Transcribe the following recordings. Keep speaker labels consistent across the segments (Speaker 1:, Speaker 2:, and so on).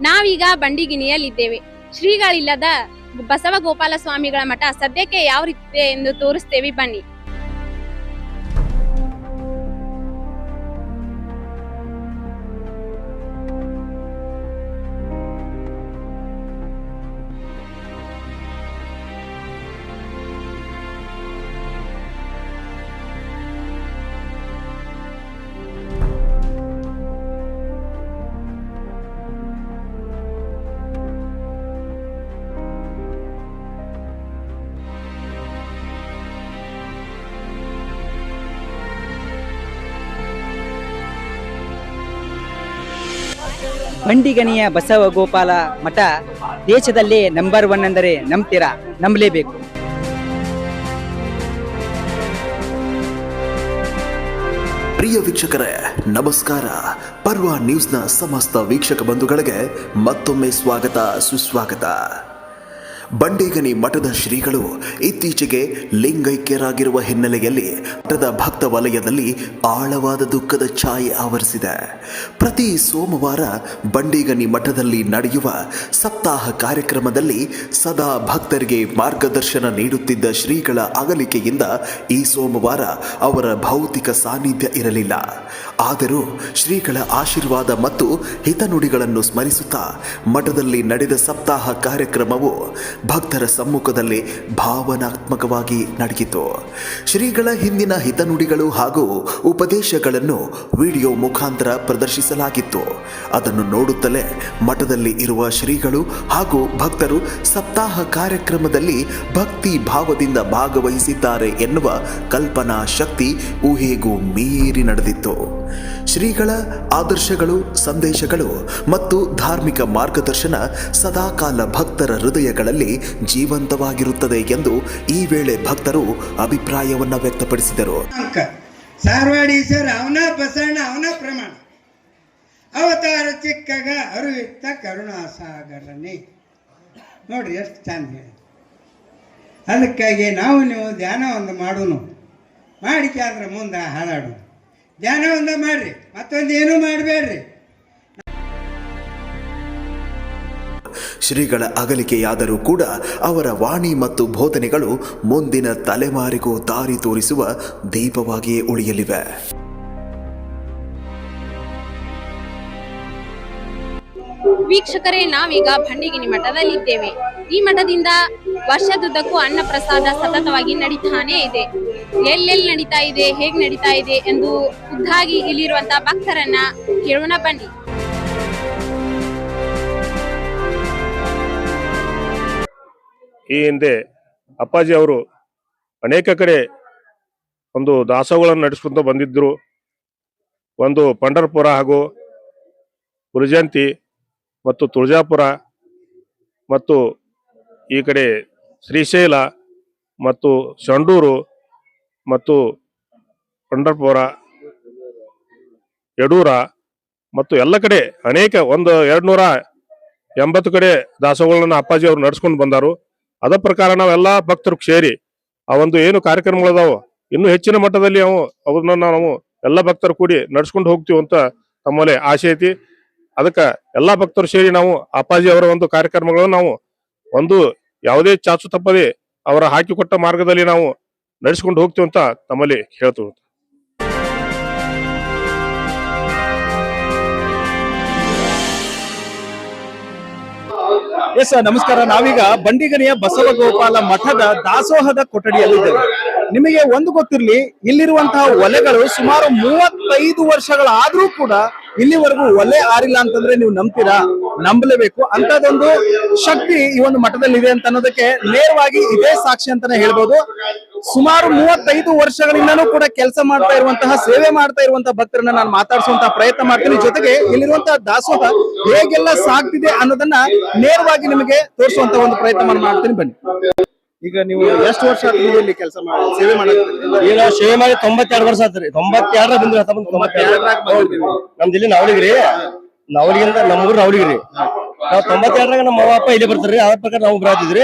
Speaker 1: ನಾವೀಗ ಬಂಡಿಗಿನಿಯಲ್ಲಿದ್ದೇವೆ ಶ್ರೀಗಳಿಲ್ಲದ ಬಸವ ಗೋಪಾಲ ಸ್ವಾಮಿಗಳ ಮಠ ಸದ್ಯಕ್ಕೆ ಯಾವ ರೀತಿ ಎಂದು ತೋರಿಸ್ತೇವೆ ಬನ್ನಿ.
Speaker 2: ಬಂಡಿಗಣಿಯ ಬಸವ ಗೋಪಾಲ ಮಠ ದೇಶದಲ್ಲೇ ನಂಬರ್ ಒನ್ ಅಂದರೆ ನಂಬ್ತೀರಾ, ನಂಬಲೇಬೇಕು.
Speaker 3: ಪ್ರಿಯ ವೀಕ್ಷಕರೇ, ನಮಸ್ಕಾರ. ಪರ್ವ ನ್ಯೂಸ್ನ ಸಮಸ್ತ ವೀಕ್ಷಕ ಬಂಧುಗಳಿಗೆ ಮತ್ತೊಮ್ಮೆ ಸ್ವಾಗತ, ಸುಸ್ವಾಗತ. ಬಂಡೇಗನಿ ಮಠದ ಶ್ರೀಗಳು ಇತ್ತೀಚೆಗೆ ಲಿಂಗೈಕ್ಯರಾಗಿರುವ ಹಿನ್ನೆಲೆಯಲ್ಲಿ ಮಠದ ಭಕ್ತ ವಲಯದಲ್ಲಿ ಆಳವಾದ ದುಃಖದ ಛಾಯೆ ಆವರಿಸಿದೆ. ಪ್ರತಿ ಸೋಮವಾರ ಬಂಡೇಗನಿ ಮಠದಲ್ಲಿ ನಡೆಯುವ ಸಪ್ತಾಹ ಕಾರ್ಯಕ್ರಮದಲ್ಲಿ ಸದಾ ಭಕ್ತರಿಗೆ ಮಾರ್ಗದರ್ಶನ ನೀಡುತ್ತಿದ್ದ ಶ್ರೀಗಳ ಅಗಲಿಕೆಯಿಂದ ಈ ಸೋಮವಾರ ಅವರ ಭೌತಿಕ ಸಾನ್ನಿಧ್ಯ ಇರಲಿಲ್ಲ. ಆದರೂ ಶ್ರೀಗಳ ಆಶೀರ್ವಾದ ಮತ್ತು ಹಿತನುಡಿಗಳನ್ನು ಸ್ಮರಿಸುತ್ತಾ ಮಠದಲ್ಲಿ ನಡೆದ ಸಪ್ತಾಹ ಕಾರ್ಯಕ್ರಮವು ಭಕ್ತರ ಸಮ್ಮುಖದಲ್ಲಿ ಭಾವನಾತ್ಮಕವಾಗಿ ನಡೆಯಿತು ಶ್ರೀಗಳ ಹಿಂದಿನ ಹಿತನುಡಿಗಳು ಹಾಗೂ ಉಪದೇಶಗಳನ್ನು ವಿಡಿಯೋ ಮುಖಾಂತರ ಪ್ರದರ್ಶಿಸಲಾಗಿತ್ತು. ಅದನ್ನು ನೋಡುತ್ತಲೇ ಮಠದಲ್ಲಿ ಇರುವ ಶ್ರೀಗಳು ಹಾಗೂ ಭಕ್ತರು ಸಪ್ತಾಹ ಕಾರ್ಯಕ್ರಮದಲ್ಲಿ ಭಕ್ತಿ ಭಾವದಿಂದ ಭಾಗವಹಿಸಿದ್ದಾರೆ ಎನ್ನುವ ಕಲ್ಪನಾ ಶಕ್ತಿ ಊಹೆಗೂ ಮೀರಿ ನಡೆದಿತ್ತು. ಶ್ರೀಗಳ ಆದರ್ಶಗಳು, ಸಂದೇಶಗಳು ಮತ್ತು ಧಾರ್ಮಿಕ ಮಾರ್ಗದರ್ಶನ ಸದಾಕಾಲ ಭಕ್ತರ ಹೃದಯಗಳಲ್ಲಿ ಜೀವಂತವಾಗಿರುತ್ತದೆ ಎಂದು ಈ ವೇಳೆ ಭಕ್ತರು ಅಭಿಪ್ರಾಯವನ್ನ ವ್ಯಕ್ತಪಡಿಸಿದರು.
Speaker 4: ಸಾರವಾಡೀಶ್ವರ ಅವನ ಬಸಣ್ಣ ಅವನ ಪ್ರಮಾಣ. ಅವತಾರ ಚಿಕ್ಕಗ ಅರುವಿತ್ತ ಕರುಣಾಸಾಗರನೇ. ನೋಡ್ರಿ, ಎಷ್ಟು ಚಂದ ಹೇಳಿ. ಅದಕ್ಕಾಗಿ ನಾವು ನೀವು ಧ್ಯಾನ ಒಂದು ಮಾಡೋನು. ಮಾಡಿಕೆ ಅಂದ್ರೆ ಮುಂದೆ ಹಾಳಾಡು ಧ್ಯಾನ ಒಂದ ಮಾಡ್ರಿ, ಮತ್ತೊಂದು ಏನು ಮಾಡಬೇಡ್ರಿ.
Speaker 3: ಶ್ರೀಗಳ ಅಗಲಿಕೆಯಾದರೂ ಕೂಡ ಅವರ ವಾಣಿ ಮತ್ತು ಬೋಧನೆಗಳು ಮುಂದಿನ ತಲೆಮಾರಿಗೂ ದಾರಿ ತೋರಿಸುವ ದೀಪವಾಗಿಯೇ ಉಳಿಯಲಿವೆ.
Speaker 1: ವೀಕ್ಷಕರೇ, ನಾವೀಗ ಭಂಡಿಗಿನಿ ಮಠದಲ್ಲಿದ್ದೇವೆ. ಈ ಮಠದಿಂದ ವರ್ಷದುದ್ದಕ್ಕೂ ಅನ್ನ ಪ್ರಸಾದ ಸತತವಾಗಿ ನಡೀತಾನೇ ಇದೆ. ಎಲ್ಲೆಲ್ಲಿ ನಡೀತಾ ಇದೆ, ಹೇಗ್ ನಡೀತಾ ಇದೆ ಎಂದು ಖುದ್ದಾಗಿ ಇಲ್ಲಿರುವಂತಹ ಭಕ್ತರನ್ನ ಕೇಳೋಣ ಬನ್ನಿ.
Speaker 5: ಈ ಹಿಂದೆ ಅಪ್ಪಾಜಿ ಅವರು ಅನೇಕ ಕಡೆ ಒಂದು ದಾಸೋಹಗಳನ್ನು ನಡೆಸ್ಕೊಂತ ಬಂದಿದ್ರು. ಒಂದು ಪಂಡರ್ಪುರ ಹಾಗೂ ಉರ್ಜಂತಿ ಮತ್ತು ತುಳಜಾಪುರ ಮತ್ತು ಈ ಕಡೆ ಶ್ರೀಶೈಲ ಮತ್ತು ಸಂಡೂರು ಮತ್ತು ಪಂಡರ್ಪುರ, ಯಡೂರ ಮತ್ತು ಎಲ್ಲ ಕಡೆ ಅನೇಕ ಒಂದು ಎರಡ್ನೂರ ಎಂಬತ್ತು ಕಡೆ ದಾಸೋಹಗಳನ್ನ ಅಪ್ಪಾಜಿ ಅವರು ನಡೆಸ್ಕೊಂಡು ಬಂದರು. ಅದ ಪ್ರಕಾರ ನಾವೆಲ್ಲ ಭಕ್ತರು ಸೇರಿ ಆ ಒಂದು ಏನು ಕಾರ್ಯಕ್ರಮಗಳದಾವ ಇನ್ನೂ ಹೆಚ್ಚಿನ ಮಟ್ಟದಲ್ಲಿ ನಾವು ಅವ್ರನ್ನ ನಾವು ಎಲ್ಲ ಭಕ್ತರು ಕೂಡಿ ನಡ್ಸ್ಕೊಂಡು ಹೋಗ್ತೀವಿ ಅಂತ ತಮ್ಮಲ್ಲಿ ಆಸೆ ಐತಿ. ಅದಕ್ಕ ಎಲ್ಲಾ ಭಕ್ತರು ಸೇರಿ ನಾವು ಅಪ್ಪಾಜಿ ಅವರ ಒಂದು ಕಾರ್ಯಕ್ರಮಗಳನ್ನು ನಾವು ಒಂದು ಯಾವುದೇ ಚಾಚು ತಪ್ಪದೆ ಅವರ ಹಾಕಿಕೊಟ್ಟ ಮಾರ್ಗದಲ್ಲಿ ನಾವು ನಡೆಸಿಕೊಂಡು ಹೋಗ್ತೀವಿ ಅಂತ ತಮ್ಮಲ್ಲಿ ಹೇಳ್ತೀವಿ
Speaker 6: ಎಸ್ ನಮಸ್ಕಾರ. ನಾವೀಗ ಬಂಡಿಗನಿಯ ಬಸವಗೋಪಾಲ ಮಠದ ದಾಸೋಹದ ಕೊಠಡಿಯಲ್ಲಿದ್ದೇವೆ. ನಿಮಗೆ ಒಂದು ಗೊತ್ತಿರ್ಲಿ, ಇಲ್ಲಿರುವಂತಹ ಒಲೆಗಳು ಸುಮಾರು ಮೂವತ್ತೈದು ವರ್ಷಗಳಾದ್ರೂ ಕೂಡ ಇಲ್ಲಿವರೆಗೂ ಒಲೆ ಆರಿಲ್ಲ ಅಂತಂದ್ರೆ ನೀವು ನಂಬ್ತೀರಾ? ನಂಬಲೇಬೇಕು. ಅಂತದೊಂದು ಶಕ್ತಿ ಈ ಒಂದು ಮಠದಲ್ಲಿ ಇದೆ ಅಂತ ಅನ್ನೋದಕ್ಕೆ ನೇರವಾಗಿ ಇದೇ ಸಾಕ್ಷಿ ಅಂತಾನೆ ಹೇಳ್ಬೋದು. ಸುಮಾರು ಮೂವತ್ತೈದು ವರ್ಷಗಳಿಂದನೂ ಕೂಡ ಕೆಲಸ ಮಾಡ್ತಾ ಇರುವಂತಹ, ಸೇವೆ ಮಾಡ್ತಾ ಇರುವಂತಹ ಭಕ್ತರನ್ನ ನಾನು ಮಾತಾಡಿಸುವಂತಹ ಪ್ರಯತ್ನ ಮಾಡ್ತೀನಿ. ಜೊತೆಗೆ ಇಲ್ಲಿರುವಂತಹ ದಾಸೋಹ ಹೇಗೆಲ್ಲ ಸಾಗ್ತಿದೆ ಅನ್ನೋದನ್ನ ನೇರವಾಗಿ ನಿಮಗೆ ತೋರಿಸುವಂತ ಒಂದು ಪ್ರಯತ್ನ ಮಾಡ್ತೀನಿ. ಬನ್ನಿ. ಈಗ ನೀವು ಎಷ್ಟು ವರ್ಷ ಇಲ್ಲಿ ಕೆಲಸ ಮಾಡಿ ಸೇವೆ ಮಾಡಿದ್ರಿ
Speaker 7: ಈಗ ಸೇವೆ ಮಾಡಿ ತೊಂಬತ್ತೆರಡು ವರ್ಷ ಆತ್ರಿ. ತೊಂಬತ್ತೆರಡರ ಬಂದ್ರಿ ಹತ್ತೊಂಬತ್ತು ತೊಂಬತ್ತೆರಡು. ನಮ್ದು ಇಲ್ಲಿ ನಾವಲಿಗ್ರಿ ನಾವಲಿಗಿಂದ ನಮ್ಮೂರು ರೀ ನಾವ್ ತೊಂಬತ್ತೆರಡರಾಗ ನಮ್ಮ ಅವ್ವ ಅಪ್ಪ ಇಲ್ಲಿ ಬರ್ತಾರ್ರಿ. ಅದ್ರ ಪ್ರಕಾರ ನಾವು ಬರತ್ತಿದ್ರಿ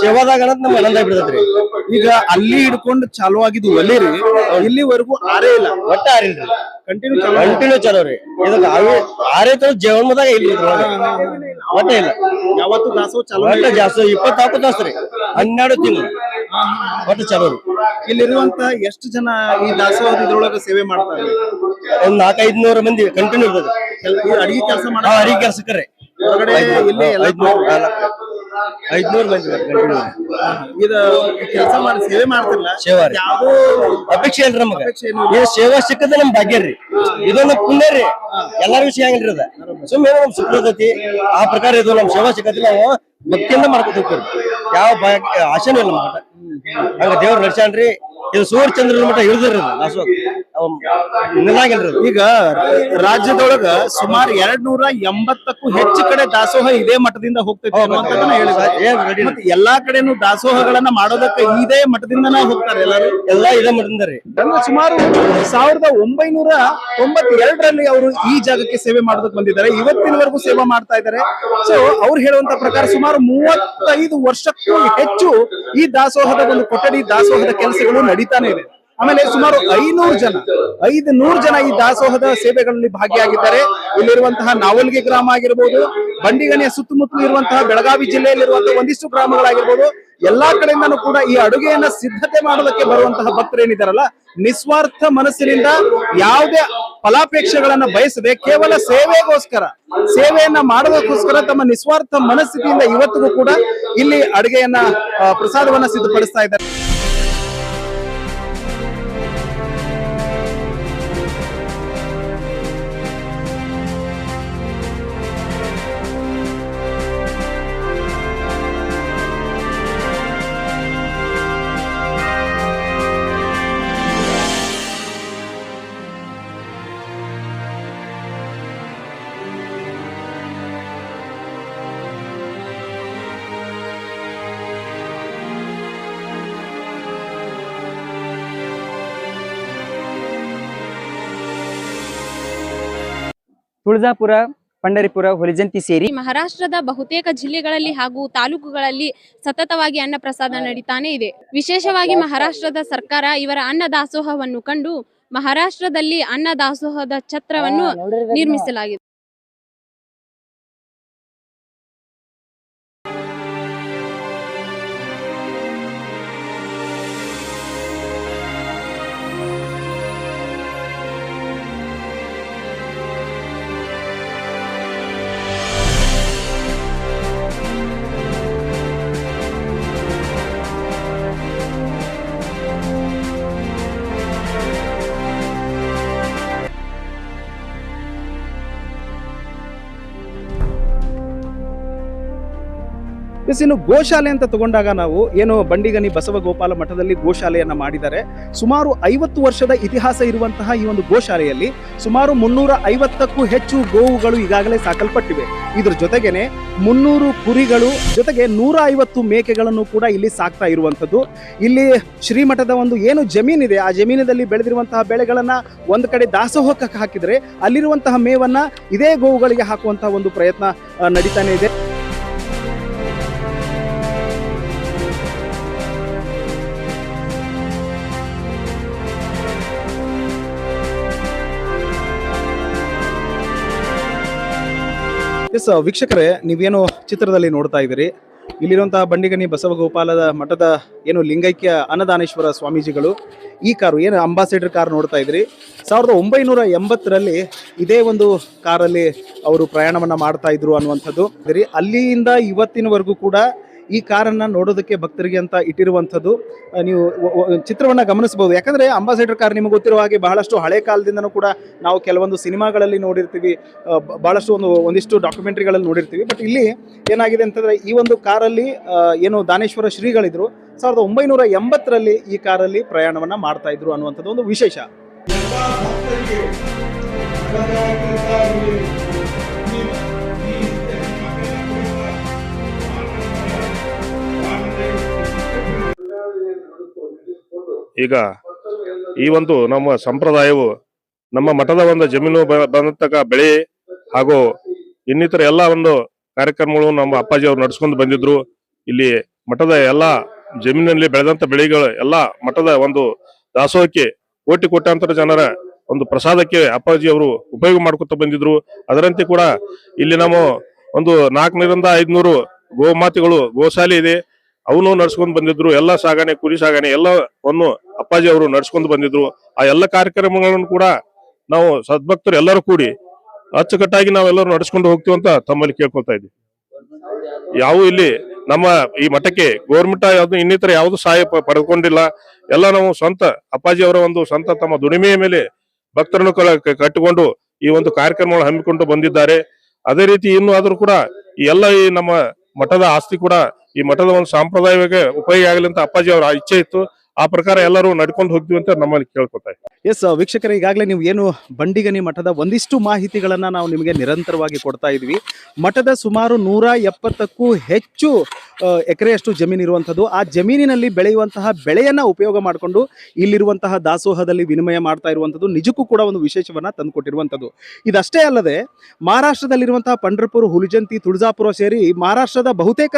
Speaker 7: ಸೇವಾದಾಗ ಅನ್ನೋದ್ ನಮ್ಗೆ ಆನಂದ ಬಿಡ್ತೈತ್ರಿ
Speaker 6: ಈಗ ಅಲ್ಲಿ ಹಿಡ್ಕೊಂಡು ಚಾಲು ಆಗಿದ್ದು ಒಲೆ ರೀ ಇಲ್ಲಿವರೆಗೂ ಆರೇ ಇಲ್ಲ.
Speaker 7: ಒಟ್ಟ ಆರಿಲ್ರಿ
Speaker 6: ಕಂಟಿನ್ಯೂ ಚಾಲು
Speaker 7: ಕಂಟಿನ್ಯೂ ಚಲೋ ರೀ. ಇದಕ್ಕೆ ಆರೇ ತರ ಜನ್ಮದಾಗ ಇಲ್ಲಿ ಒಟ್ಟ ಇಲ್ಲ.
Speaker 6: ಯಾವತ್ತು ದಾಸೋ ಚಾಲು
Speaker 7: ಒಟ್ಟ ಜಾಸ್ತಿ ಇಪ್ಪತ್ನಾಲ್ಕು ತಾಸು ರೀ. ಹನ್ನೆರಡು ತಿಂಗಳು. ಒಟ್ಟು ಚಲೋ ರೀ.
Speaker 6: ಇಲ್ಲಿರುವಂತ ಎಷ್ಟು ಜನ ಈ ದಾಸೋಹದ ಇದ್ರೊಳಗ ಸೇವೆ ಮಾಡ್ತಾರೆ?
Speaker 7: ಒಂದ್ ನಾಲ್ಕೈದ್ ನೂರ ಮಂದಿ ಕಂಟಿನ್ಯೂ ಇರ್ತದೆ.
Speaker 6: ಅಡಿಗೆ ಕೆಲಸ ಮಾಡ
Speaker 7: ಅಡಿಗೆ ಕೆಲ್ಸಕ್ಕೆ
Speaker 6: ಹೊರಗಡೆ ಇಲ್ಲಿ ಎಲ್ಲ
Speaker 7: ಐದ್ನೂರು ಮಂದಿ ಕಂಟಿನ್ಯೂ.
Speaker 6: ಇದು ಕೆಲಸ ಮಾಡಿ ಸೇವೆ ಮಾಡ್ತಿಲ್ಲ.
Speaker 7: ಸೇವಾ ರೀ.
Speaker 6: ಯಾವ್ದೋ
Speaker 7: ಅಪೇಕ್ಷೆ ಇಲ್ರಿ ನಮಗ.
Speaker 6: ಅಪೇಕ್ಷೆ ಏನು
Speaker 7: ಇದು ಸೇವಾ ಸಿಕ್ಕದ ನಮ್ ಭಾಗ್ಯ ರೀ ಇದೊಂದು ಪುಣ್ಯ ರೀ ಎಲ್ಲರಿಗೂ ಸಿಗಂಗಿಲ್ರಿ ಅದ. ಸುಮ್ಮನೆ ನಮ್ ಸುಖದತಿ ಆ ಪ್ರಕಾರ ಇದು ನಮ್ ಸೇವಾ ಸಿಕ್ಕತಿ ನಾವು ಭಕ್ತಿಯಿಂದ ಮಾಡ್ಕೊತ ಹೋಗ್ತೀವಿ ಯಾವ ಭಾಗ್ಯ ಆಶೆನೂ ಇಲ್ಲ ಹಂಗ ದೇವ್ರ ನಡ್ಸ್ಯಾನ್ರಿ. ಇದು ಸೂರ್ಯ ಚಂದ್ರ ಮಟ್ಟ ಇಳಿದ್ರಿ ಅದು.
Speaker 6: ಈಗ ರಾಜ್ಯದೊಳಗ ಸುಮಾರು ಎರಡ್ ನೂರ ಎಂಬತ್ತಕ್ಕೂ ಹೆಚ್ಚು ಕಡೆ ದಾಸೋಹ ಇದೇ ಮಠದಿಂದ ಹೋಗ್ತೈತಿ ಮತ್ತೆ ಎಲ್ಲಾ ಕಡೆನೂ ದಾಸೋಹಗಳನ್ನ ಮಾಡೋದಕ್ಕೆ ಇದೇ ಮಠದಿಂದ ಹೋಗ್ತಾರೆ ಎಲ್ಲರೂ.
Speaker 7: ಎಲ್ಲಾ ಇದೇ ಮಠದಿಂದ ರೀ.
Speaker 6: ಸುಮಾರು ಸಾವಿರದ ಒಂಬೈನೂರ ತೊಂಬತ್ತೆರಡರಲ್ಲಿ ಅವರು ಈ ಜಾಗಕ್ಕೆ ಸೇವೆ ಮಾಡೋದಕ್ಕೆ ಬಂದಿದ್ದಾರೆ. ಇವತ್ತಿನವರೆಗೂ ಸೇವೆ ಮಾಡ್ತಾ ಇದ್ದಾರೆ. ಸೊ ಅವ್ರು ಹೇಳುವಂತ ಪ್ರಕಾರ ಸುಮಾರು ಮೂವತ್ತೈದು ವರ್ಷಕ್ಕೂ ಹೆಚ್ಚು ಈ ದಾಸೋಹದ ಒಂದು ಕೊಠಡಿ ದಾಸೋಹದ ಕೆಲಸಗಳು ನಡೀತಾನೆ ಇದೆ. ಆಮೇಲೆ ಸುಮಾರು ಐನೂರು ಜನ ಐದು ನೂರು ಜನ ಈ ದಾಸೋಹದ ಸೇವೆಗಳಲ್ಲಿ ಭಾಗಿಯಾಗಿದ್ದಾರೆ. ಇಲ್ಲಿರುವಂತಹ ನಾವಲ್ಗಿ ಗ್ರಾಮ ಆಗಿರ್ಬೋದು ಬಂಡಿಗಣಿಯ ಸುತ್ತಮುತ್ತಲು ಇರುವಂತಹ ಬೆಳಗಾವಿ ಜಿಲ್ಲೆಯಲ್ಲಿರುವಂತಹ ಒಂದಿಷ್ಟು ಗ್ರಾಮಗಳಾಗಿರ್ಬೋದು, ಎಲ್ಲಾ ಕಡೆಯಿಂದನೂ ಕೂಡ ಈ ಅಡುಗೆಯನ್ನ ಸಿದ್ಧತೆ ಮಾಡೋದಕ್ಕೆ ಬರುವಂತಹ ಭಕ್ತರೇನಿದಾರಲ್ಲ ನಿಸ್ವಾರ್ಥ ಮನಸ್ಸಿನಿಂದ ಯಾವುದೇ ಫಲಾಪೇಕ್ಷೆಗಳನ್ನ ಬಯಸದೆ ಕೇವಲ ಸೇವೆಗೋಸ್ಕರ, ಸೇವೆಯನ್ನ ಮಾಡೋದಕ್ಕೋಸ್ಕರ ತಮ್ಮ ನಿಸ್ವಾರ್ಥ ಮನಸ್ಥಿತಿಯಿಂದ ಇವತ್ತಿಗೂ ಕೂಡ ಇಲ್ಲಿ ಅಡುಗೆಯನ್ನ ಪ್ರಸಾದವನ್ನ ಸಿದ್ಧಪಡಿಸ್ತಾ ಇದ್ದಾರೆ.
Speaker 2: ತುಳಜಾಪುರ ಪಂಡರಿಪುರ ಹೊಲಿಜಂತಿ ಸೇರಿ
Speaker 1: ಮಹಾರಾಷ್ಟ್ರದ ಬಹುತೇಕ ಜಿಲ್ಲೆಗಳಲ್ಲಿ ಹಾಗೂ ತಾಲೂಕುಗಳಲ್ಲಿ ಸತತವಾಗಿ ಅನ್ನ ಪ್ರಸಾದ ನಡೀತಾನೆ ಇದೆ. ವಿಶೇಷವಾಗಿ ಮಹಾರಾಷ್ಟ್ರದ ಸರ್ಕಾರ ಇವರ ಅನ್ನ ದಾಸೋಹವನ್ನು ಕಂಡು ಮಹಾರಾಷ್ಟ್ರದಲ್ಲಿ ಅನ್ನ ದಾಸೋಹದ ಛತ್ರವನ್ನು ನಿರ್ಮಿಸಲಾಗಿದೆ.
Speaker 6: ಎಸ್ ಇನ್ನು ಗೋಶಾಲೆ ಅಂತ ತಗೊಂಡಾಗ ನಾವು ಏನು ಬಂಡಿಗನಿ ಬಸವ ಗೋಪಾಲ ಮಠದಲ್ಲಿ ಗೋಶಾಲೆಯನ್ನು ಮಾಡಿದ್ದಾರೆ. ಸುಮಾರು ಐವತ್ತು ವರ್ಷದ ಇತಿಹಾಸ ಇರುವಂತಹ ಈ ಒಂದು ಗೋಶಾಲೆಯಲ್ಲಿ ಸುಮಾರು ಮುನ್ನೂರ ಐವತ್ತಕ್ಕೂ ಹೆಚ್ಚು ಗೋವುಗಳು ಈಗಾಗಲೇ ಸಾಕಲ್ಪಟ್ಟಿವೆ. ಇದ್ರ ಜೊತೆಗೇನೆ ಮುನ್ನೂರು ಕುರಿಗಳು, ಜೊತೆಗೆ ನೂರ ಐವತ್ತು ಮೇಕೆಗಳನ್ನು ಕೂಡ ಇಲ್ಲಿ ಸಾಕ್ತಾ ಇರುವಂಥದ್ದು. ಇಲ್ಲಿ ಶ್ರೀಮಠದ ಒಂದು ಏನು ಜಮೀನಿದೆ, ಆ ಜಮೀನಿನಲ್ಲಿ ಬೆಳೆದಿರುವಂತಹ ಬೆಳೆಗಳನ್ನು ಒಂದು ಕಡೆ ದಾಸೋಹಕ್ಕೆ ಹಾಕಿದರೆ ಅಲ್ಲಿರುವಂತಹ ಮೇವನ್ನ ಇದೇ ಗೋವುಗಳಿಗೆ ಹಾಕುವಂತಹ ಒಂದು ಪ್ರಯತ್ನ ನಡೀತಾನೆ ಇದೆ. ಎಸ್ ವೀಕ್ಷಕರೇ, ನೀವೇನು ಚಿತ್ರದಲ್ಲಿ ನೋಡ್ತಾ ಇದ್ದೀರಿ? ಇಲ್ಲಿರುವಂತಹ ಬಂಡಿಗನಿ ಬಸವಗೋಪಾಲದ ಮಠದ ಏನು ಲಿಂಗೈಕ್ಯ ಅನ್ನದಾನೇಶ್ವರ ಸ್ವಾಮೀಜಿಗಳು ಈ ಕಾರು, ಏನು ಅಂಬಾಸಿಡರ್ ಕಾರ್ ನೋಡ್ತಾ ಇದ್ರಿ ಸಾವಿರದ ಒಂಬೈನೂರ ಎಂಬತ್ತರಲ್ಲಿ ಇದೇ ಒಂದು ಕಾರಲ್ಲಿ ಅವರು ಪ್ರಯಾಣವನ್ನ ಮಾಡ್ತಾ ಇದ್ರು ಅನ್ನುವಂಥದ್ದು. ಅಲ್ಲಿಯಿಂದ ಇವತ್ತಿನವರೆಗೂ ಕೂಡ ಈ ಕಾರನ್ನ ನೋಡೋದಕ್ಕೆ ಭಕ್ತರಿಗೆ ಅಂತ ಇಟ್ಟಿರುವಂಥದ್ದು ನೀವು ಚಿತ್ರವನ್ನು ಗಮನಿಸಬಹುದು. ಯಾಕಂದ್ರೆ ಅಂಬಾಸಿಡರ್ ಕಾರ್ ನಿಮಗೆ ಗೊತ್ತಿರುವ ಹಾಗೆ ಬಹಳಷ್ಟು ಹಳೆ ಕಾಲದಿಂದನೂ ಕೂಡ ನಾವು ಕೆಲವೊಂದು ಸಿನಿಮಾಗಳಲ್ಲಿ ನೋಡಿರ್ತೀವಿ ಬಹಳಷ್ಟು ಒಂದು, ಒಂದಿಷ್ಟು ಡಾಕ್ಯುಮೆಂಟ್ರಿಗಳಲ್ಲಿ ನೋಡಿರ್ತೀವಿ. ಬಟ್ ಇಲ್ಲಿ ಏನಾಗಿದೆ ಅಂತಂದ್ರೆ ಈ ಒಂದು ಕಾರಲ್ಲಿ ಏನು ದಾನೇಶ್ವರ ಶ್ರೀಗಳಿದ್ರು, ಸಾವಿರದ ಒಂಬೈನೂರ ಎಂಬತ್ತರಲ್ಲಿ ಈ ಕಾರಲ್ಲಿ ಪ್ರಯಾಣವನ್ನ ಮಾಡ್ತಾ ಇದ್ರು ಅನ್ನುವಂಥದ್ದು ಒಂದು ವಿಶೇಷ.
Speaker 5: ಈಗ ಈ ಒಂದು ನಮ್ಮ ಸಂಪ್ರದಾಯವು ನಮ್ಮ ಮಠದ ಒಂದು ಜಮೀನು ಬಂದಂತಕ ಬೆಳೆ ಹಾಗೂ ಇನ್ನಿತರ ಎಲ್ಲ ಒಂದು ಕಾರ್ಯಕ್ರಮಗಳು ನಮ್ಮ ಅಪ್ಪಾಜಿ ಅವರು ನಡ್ಸ್ಕೊಂಡು ಬಂದಿದ್ರು. ಇಲ್ಲಿ ಮಠದ ಎಲ್ಲಾ ಜಮೀನಿನಲ್ಲಿ ಬೆಳೆದಂತ ಬೆಳೆಗಳು ಎಲ್ಲಾ ಮಠದ ಒಂದು ದಾಸೋಹಕ್ಕೆ ಕೋಟಿ ಕೋಟ್ಯಾಂತರ ಜನರ ಒಂದು ಪ್ರಸಾದಕ್ಕೆ ಅಪ್ಪಾಜಿ ಅವರು ಉಪಯೋಗ ಮಾಡ್ಕೊತ ಬಂದಿದ್ರು. ಅದರಂತೆ ಕೂಡ ಇಲ್ಲಿ ನಾವು ಒಂದು ನಾಲ್ಕನೂರಿಂದ ಐದ್ನೂರು ಗೋಮಾತೆಗಳು, ಗೋಶಾಲೆ ಇದೆ. ಅವನು ನಡ್ಸ್ಕೊಂಡು ಬಂದಿದ್ರು. ಎಲ್ಲ ಸಾಗಣೆ, ಕುರಿ ಸಾಗಣೆ ಎಲ್ಲವನ್ನು ಅಪ್ಪಾಜಿ ಅವರು ನಡ್ಸ್ಕೊಂಡು ಬಂದಿದ್ರು. ಆ ಎಲ್ಲ ಕಾರ್ಯಕ್ರಮಗಳನ್ನು ಕೂಡ ನಾವು ಸದ್ಭಕ್ತರು ಎಲ್ಲರೂ ಕೂಡಿ ಅಚ್ಚುಕಟ್ಟಾಗಿ ನಾವೆಲ್ಲರೂ ನಡೆಸ್ಕೊಂಡು ಹೋಗ್ತೀವಿ ಅಂತ ತಮ್ಮಲ್ಲಿ ಕೇಳ್ಕೊತಾ ಇದ್ವಿ ಯಾವ ಇಲ್ಲಿ ನಮ್ಮ ಈ ಮಠಕ್ಕೆ ಗೋರ್ಮೆಂಟ್ ಯಾವ್ದು ಇನ್ನಿತರ ಯಾವ್ದು ಸಹಾಯ ಪಡೆದುಕೊಂಡಿಲ್ಲ ಎಲ್ಲ ನಾವು ಸ್ವಂತ ಅಪ್ಪಾಜಿ ಅವರ ಒಂದು ಸ್ವಂತ ತಮ್ಮ ದುಡಿಮೆಯ ಮೇಲೆ ಭಕ್ತರನ್ನು ಕಟ್ಟಿಕೊಂಡು ಈ ಒಂದು ಕಾರ್ಯಕ್ರಮಗಳು ಹಮ್ಮಿಕೊಂಡು ಬಂದಿದ್ದಾರೆ. ಅದೇ ರೀತಿ ಇನ್ನು ಆದ್ರೂ ಕೂಡ ಈ ಎಲ್ಲ ಈ ನಮ್ಮ ಮಠದ ಆಸ್ತಿ ಕೂಡ ಈ ಮಠದ ಒಂದು ಸಾಂಪ್ರದಾಯಿಕ ಉಪಯೋಗ ಆಗಲಿ ಅಂತ ಅಪ್ಪಾಜಿ ಅವರ ಇಚ್ಛೆ ಇತ್ತು. ಆ ಪ್ರಕಾರ ಎಲ್ಲರೂ ನಡ್ಕೊಂಡು ಹೋಗ್ತೀವಿ ಅಂತ ನಮ್ಮಲ್ಲಿ ಕೇಳ್ಕೊತಾ.
Speaker 6: ಎಸ್ ವೀಕ್ಷಕರೇ, ಈಗಾಗಲೇ ನೀವು ಏನು ಬಂಡಿಗನಿ ಮಠದ ಒಂದಿಷ್ಟು ಮಾಹಿತಿಗಳನ್ನ ನಾವು ನಿಮಗೆ ನಿರಂತರವಾಗಿ ಕೊಡ್ತಾ ಇದ್ವಿ. ಮಠದ ಸುಮಾರು ನೂರ ಎಪ್ಪತ್ತಕ್ಕೂ ಹೆಚ್ಚು ಎಕರೆಯಷ್ಟು ಜಮೀನು ಇರುವಂಥದ್ದು ಆ ಜಮೀನಿನಲ್ಲಿ ಬೆಳೆಯುವಂತಹ ಬೆಳೆಯನ್ನ ಉಪಯೋಗ ಮಾಡಿಕೊಂಡು ಇಲ್ಲಿರುವಂತಹ ದಾಸೋಹದಲ್ಲಿ ವಿನಿಮಯ ಮಾಡ್ತಾ ಇರುವಂಥದ್ದು ನಿಜಕ್ಕೂ ಕೂಡ ಒಂದು ವಿಶೇಷವನ್ನ ತಂದುಕೊಟ್ಟಿರುವಂಥದ್ದು ಇದಷ್ಟೇ ಅಲ್ಲದೆ, ಮಹಾರಾಷ್ಟ್ರದಲ್ಲಿರುವಂತಹ ಪಂಡರ್ಪುರ, ಹುಲಿಜಂತಿ, ತುಳಜಾಪುರ ಸೇರಿ ಮಹಾರಾಷ್ಟ್ರದ ಬಹುತೇಕ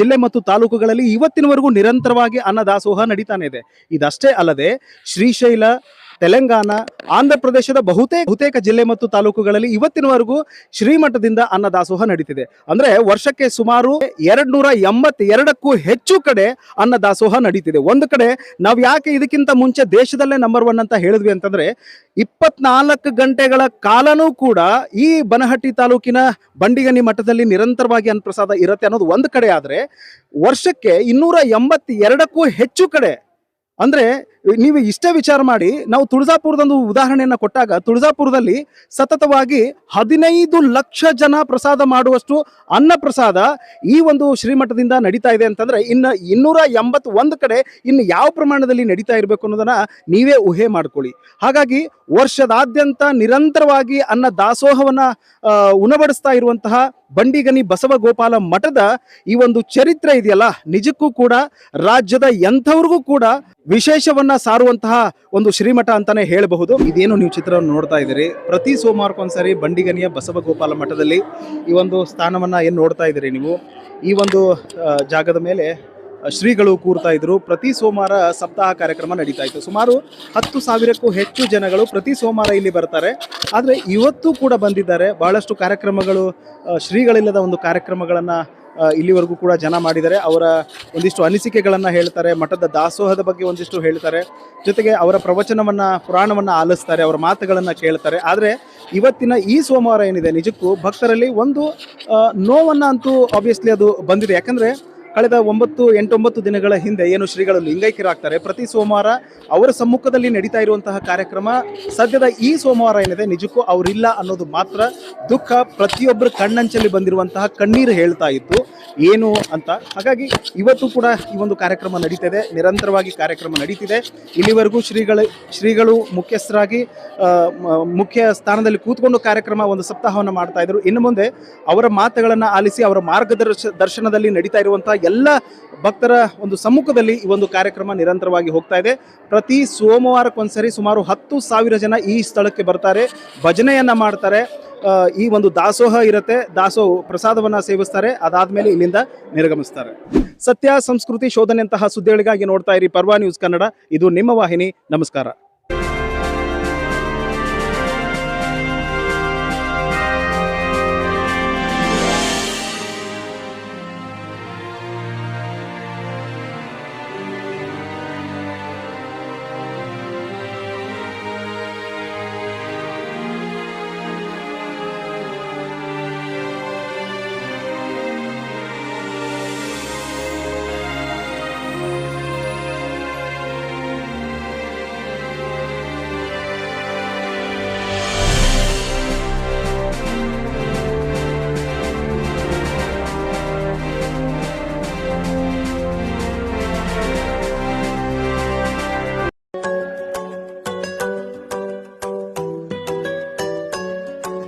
Speaker 6: ಜಿಲ್ಲೆ ಮತ್ತು ತಾಲೂಕುಗಳಲ್ಲಿ ಇವತ್ತಿನವರೆಗೂ ನಿರಂತರವಾಗಿ ಅನ್ನ ದಾಸೋಹ ನಡೀತಾನೆ ಇದೆ. ಇದಷ್ಟೇ ಅಲ್ಲದೆ ಶ್ರೀಶೈಲ, ತೆಲಂಗಾಣ, ಆಂಧ್ರ ಪ್ರದೇಶದ ಬಹುತೇಕ ಬಹುತೇಕ ಜಿಲ್ಲೆ ಮತ್ತು ತಾಲೂಕುಗಳಲ್ಲಿ ಇವತ್ತಿನವರೆಗೂ ಶ್ರೀಮಠದಿಂದ ಅನ್ನ ದಾಸೋಹ ನಡೀತಿದೆ. ಅಂದ್ರೆ ವರ್ಷಕ್ಕೆ ಸುಮಾರು ಎರಡ್ ನೂರ ಎಂಬತ್ತೆರಡಕ್ಕೂ ಹೆಚ್ಚು ಕಡೆ ಅನ್ನದಾಸೋಹ ನಡೀತಿದೆ. ಒಂದು ಕಡೆ ನಾವು ಯಾಕೆ ಇದಕ್ಕಿಂತ ಮುಂಚೆ ದೇಶದಲ್ಲೇ ನಂಬರ್ ಒನ್ ಅಂತ ಹೇಳಿದ್ವಿ ಅಂತಂದ್ರೆ ಇಪ್ಪತ್ನಾಲ್ಕು ಗಂಟೆಗಳ ಕಾಲನೂ ಕೂಡ ಈ ಬನಹಟ್ಟಿ ತಾಲೂಕಿನ ಬಂಡಿಗನಿ ಮಠದಲ್ಲಿ ನಿರಂತರವಾಗಿ ಅನ್ನಪ್ರಸಾದ ಇರುತ್ತೆ ಅನ್ನೋದು ಒಂದು ಕಡೆ ಆದ್ರೆ ವರ್ಷಕ್ಕೆ ಇನ್ನೂರ ಎಂಬತ್ತೆರಡಕ್ಕೂ ಹೆಚ್ಚು ಕಡೆ ಅಂದ್ರೆ ನೀವು ಇಷ್ಟೇ ವಿಚಾರ ಮಾಡಿ, ನಾವು ತುಳಜಾಪುರದೊಂದು ಉದಾಹರಣೆಯನ್ನ ಕೊಟ್ಟಾಗ ತುಳಜಾಪುರದಲ್ಲಿ ಸತತವಾಗಿ ಹದಿನೈದು ಲಕ್ಷ ಜನ ಪ್ರಸಾದ ಮಾಡುವಷ್ಟು ಅನ್ನ ಪ್ರಸಾದ ಈ ಒಂದು ಶ್ರೀಮಠದಿಂದ ನಡೀತಾ ಇದೆ ಅಂತಂದ್ರೆ ಇನ್ನು ಇನ್ನೂರ ಎಂಬತ್ ಒಂದು ಕಡೆ ಇನ್ನು ಯಾವ ಪ್ರಮಾಣದಲ್ಲಿ ನಡೀತಾ ಇರಬೇಕು ಅನ್ನೋದನ್ನ ನೀವೇ ಊಹೆ ಮಾಡ್ಕೊಳ್ಳಿ. ಹಾಗಾಗಿ ವರ್ಷದಾದ್ಯಂತ ನಿರಂತರವಾಗಿ ಅನ್ನ ದಾಸೋಹವನ್ನ ಉಣಬಡಿಸ್ತಾ ಇರುವಂತಹ ಬಂಡಿಗನಿ ಬಸವಗೋಪಾಲ ಮಠದ ಈ ಒಂದು ಚರಿತ್ರೆ ಇದೆಯಲ್ಲ, ನಿಜಕ್ಕೂ ಕೂಡ ರಾಜ್ಯದ ಎಂಥವ್ರಿಗೂ ಕೂಡ ವಿಶೇಷವನ್ನ ಸಾರುವಂತಹ ಒಂದು ಶ್ರೀಮಠ ಅಂತಾನೆ ಹೇಳಬಹುದು. ಇದೇನು ನೀವು ಚಿತ್ರವನ್ನು ನೋಡ್ತಾ ಇದ್ದೀರಿ? ಪ್ರತಿ ಸೋಮವಾರಕ್ಕೊಂದ್ಸರಿ ಬಂಡಿಗನಿಯ ಬಸವಗೋಪಾಲ ಮಠದಲ್ಲಿ ಈ ಒಂದು ಸ್ಥಾನವನ್ನ ಏನು ನೋಡ್ತಾ ಇದ್ದೀರಿ ನೀವು? ಈ ಒಂದು ಜಾಗದ ಮೇಲೆ ಶ್ರೀಗಳು ಕೂರ್ತಾ ಇದ್ರು. ಪ್ರತಿ ಸೋಮವಾರ ಸಪ್ತಾಹ ಕಾರ್ಯಕ್ರಮ ನಡೀತಾ ಇತ್ತು. ಸುಮಾರು ಹತ್ತು ಸಾವಿರಕ್ಕೂ ಹೆಚ್ಚು ಜನಗಳು ಪ್ರತಿ ಸೋಮವಾರ ಇಲ್ಲಿ ಬರ್ತಾರೆ. ಆದರೆ ಇವತ್ತು ಕೂಡ ಬಂದಿದ್ದಾರೆ. ಬಹಳಷ್ಟು ಕಾರ್ಯಕ್ರಮಗಳು ಶ್ರೀಗಳಿಲ್ಲದ ಒಂದು ಕಾರ್ಯಕ್ರಮಗಳನ್ನು ಇಲ್ಲಿವರೆಗೂ ಕೂಡ ಜನ ಮಾಡಿದ್ದಾರೆ. ಅವರ ಒಂದಿಷ್ಟು ಅನಿಸಿಕೆಗಳನ್ನು ಹೇಳ್ತಾರೆ. ಮಠದ ದಾಸೋಹದ ಬಗ್ಗೆ ಒಂದಿಷ್ಟು ಹೇಳ್ತಾರೆ. ಜೊತೆಗೆ ಅವರ ಪ್ರವಚನವನ್ನು, ಪುರಾಣವನ್ನು ಆಲಿಸ್ತಾರೆ. ಅವರ ಮಾತುಗಳನ್ನು ಕೇಳ್ತಾರೆ. ಆದರೆ ಇವತ್ತಿನ ಈ ಸೋಮವಾರ ಏನಿದೆ ನಿಜಕ್ಕೂ ಭಕ್ತರಲ್ಲಿ ಒಂದು ನೋವನ್ನು ಅಂತೂ ಆಬ್ವಿಯಸ್ಲಿ ಅದು ಬಂದಿದೆ. ಯಾಕಂದ್ರೆ ಕಳೆದ ಒಂಬತ್ತು, ಎಂಟೊಂಬತ್ತು ದಿನಗಳ ಹಿಂದೆ ಏನು ಶ್ರೀಗಳು ಲಿಂಗೈಕ್ಯರಾಗ್ತಾರೆ, ಪ್ರತಿ ಸೋಮವಾರ ಅವರ ಸಮ್ಮುಖದಲ್ಲಿ ನಡೀತಾ ಇರುವಂತಹ ಕಾರ್ಯಕ್ರಮ, ಸದ್ಯದ ಈ ಸೋಮವಾರ ಏನಿದೆ, ನಿಜಕ್ಕೂ ಅವರಿಲ್ಲ ಅನ್ನೋದು ಮಾತ್ರ ದುಃಖ. ಪ್ರತಿಯೊಬ್ಬರು ಕಣ್ಣಂಚಲ್ಲಿ ಬಂದಿರುವಂತಹ ಕಣ್ಣೀರು ಹೇಳ್ತಾ ಇತ್ತು. ಏನು ಅಂತ? ಹಾಗಾಗಿ ಇವತ್ತು ಕೂಡ ಈ ಒಂದು ಕಾರ್ಯಕ್ರಮ ನಡೀತಿದೆ, ನಿರಂತರವಾಗಿ ಕಾರ್ಯಕ್ರಮ ನಡೀತಿದೆ. ಇಲ್ಲಿವರೆಗೂ ಶ್ರೀಗಳು ಶ್ರೀಗಳು ಮುಖ್ಯಸ್ಥರಾಗಿ ಮುಖ್ಯ ಸ್ಥಾನದಲ್ಲಿ ಕೂತ್ಕೊಂಡು ಕಾರ್ಯಕ್ರಮ ಒಂದು ಸಪ್ತಾಹವನ್ನು ಮಾಡ್ತಾ ಇದ್ರು ಇನ್ನು ಮುಂದೆ ಅವರ ಮಾತುಗಳನ್ನು ಆಲಿಸಿ ಅವರ ಮಾರ್ಗದರ್ಶ, ದರ್ಶನದಲ್ಲಿ ನಡೀತಾ ಇರುವಂತಹ ಎಲ್ಲ ಭಕ್ತರ ಒಂದು ಸಮ್ಮುಖದಲ್ಲಿ ಈ ಒಂದು ಕಾರ್ಯಕ್ರಮ ನಿರಂತರವಾಗಿ ಹೋಗ್ತಾ ಇದೆ. ಪ್ರತಿ ಸೋಮವಾರಕ್ಕೊಂದ್ಸರಿ ಸುಮಾರು ಹತ್ತು ಸಾವಿರ ಜನ ಈ ಸ್ಥಳಕ್ಕೆ ಬರ್ತಾರೆ. ಭಜನೆಯನ್ನು ಮಾಡ್ತಾರೆ. ಈ ಒಂದು ದಾಸೋಹ ಇರುತ್ತೆ. ದಾಸೋಹ ಪ್ರಸಾದವನ್ನು ಸೇವಿಸ್ತಾರೆ. ಅದಾದಮೇಲೆ ಇಲ್ಲಿಂದ ನಿರ್ಗಮಿಸ್ತಾರೆ. ಸತ್ಯ, ಸಂಸ್ಕೃತಿ, ಶೋಧನೆಯಂತಹ ಸುದ್ದಿಗಳಿಗಾಗಿ ನೋಡ್ತಾ ಇರಿ. ಪರ್ವಾ ನ್ಯೂಸ್ ಕನ್ನಡ. ಇದು ನಿಮ್ಮ ವಾಹಿನಿ. ನಮಸ್ಕಾರ.